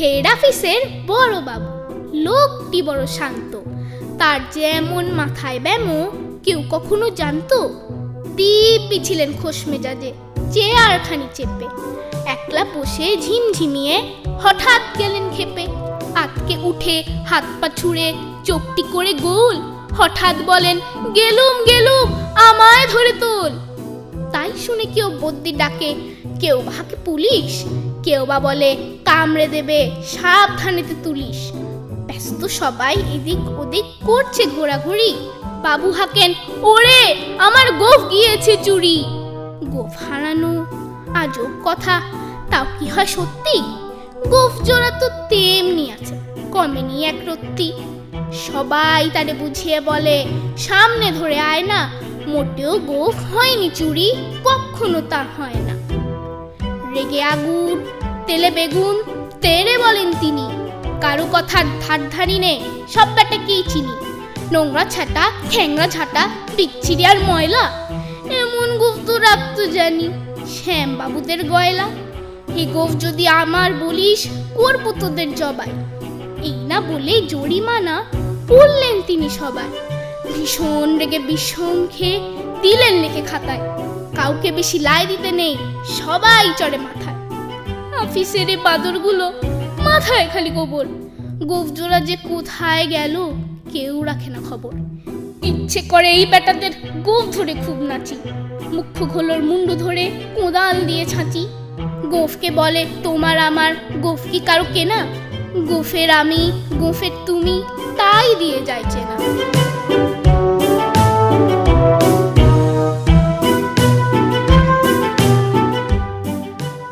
Head অফিসের বড় বাবু। লোকটি বড় শান্ত। তার যেমন মাথায় ব্যামো, কেউ কখনো জানতো? দিব্যি ছিলেন খোশ মেজাজে চেয়ারখানি চেপে। একলা বসে ঝিমঝিমিয়ে হঠাৎ গেলেন খেপে। আতকে উঠে হাত পা ছুঁড়ে চোখটি করে গোল। হঠাৎ বলেন, গেলুম গেলুম, আমায় ধরে তোল। তাই শুনে কেউ বদ্যি ডাকে, কেউ ভাকে পুলিশ, কেউ বা বলে কামড়ে দেবে, সাবধানেতে তুলিস। ব্যস্ত সবাই এদিক ওদিক করছে ঘোরাঘুরি। বাবু হাকেন, ওরে, আমার গোফ গিয়েছে চুরি। গোফ হারানো আজব কথা, তাও কি হয় সত্যি? গোফ জোড়া তো তেমনি আছে, কমেনি এক রত্তি। সবাই তারে বুঝিয়ে বলে, সামনে ধরে আয় না, মোটেও গোফ হয়নি চুরি, কখনো তা হয় না। রেগে আগুন তেলে বেগুন, তেরে বলেন তিনি। কারও কথার ধার ধারি নে, সব ব্যাটাকেই চিনি। নোংরা ছাটা ঠ্যাংরা ছাটা বিচ্ছিরি আর ময়লা, এমন গোফ তো রাখতো জানি শ্যাম বাবুদের গয়লা। এই গোফ যদি আমার বলিস, করব তোদের জবাই। এই না বলে জরিমানা পড়লেন তিনি সবাই। ভীষণ রেগে বিষম খেয়ে দিলেন লেখে খাতায়। কাউকে বেশি লাই দিতে নেই, সবাই চড়ে মাথায়। অফিসের এই বাদরগুলো মাথায় খালি গোবর। গোফজোড়া যে কোথায় গেল কেউ রাখে না খবর। ইচ্ছে করে এই বেটাদের গোফ ধরে খুব নাচি। মুখ ঘোলোর মুন্ডু ধরে কোদাল দিয়ে ছাঁচি। গোফকে বলে, তোমার আমার গোফ কি কারও কেনা? গোফের আমি, গোফের তুমি, তাই দিয়ে যাইছে না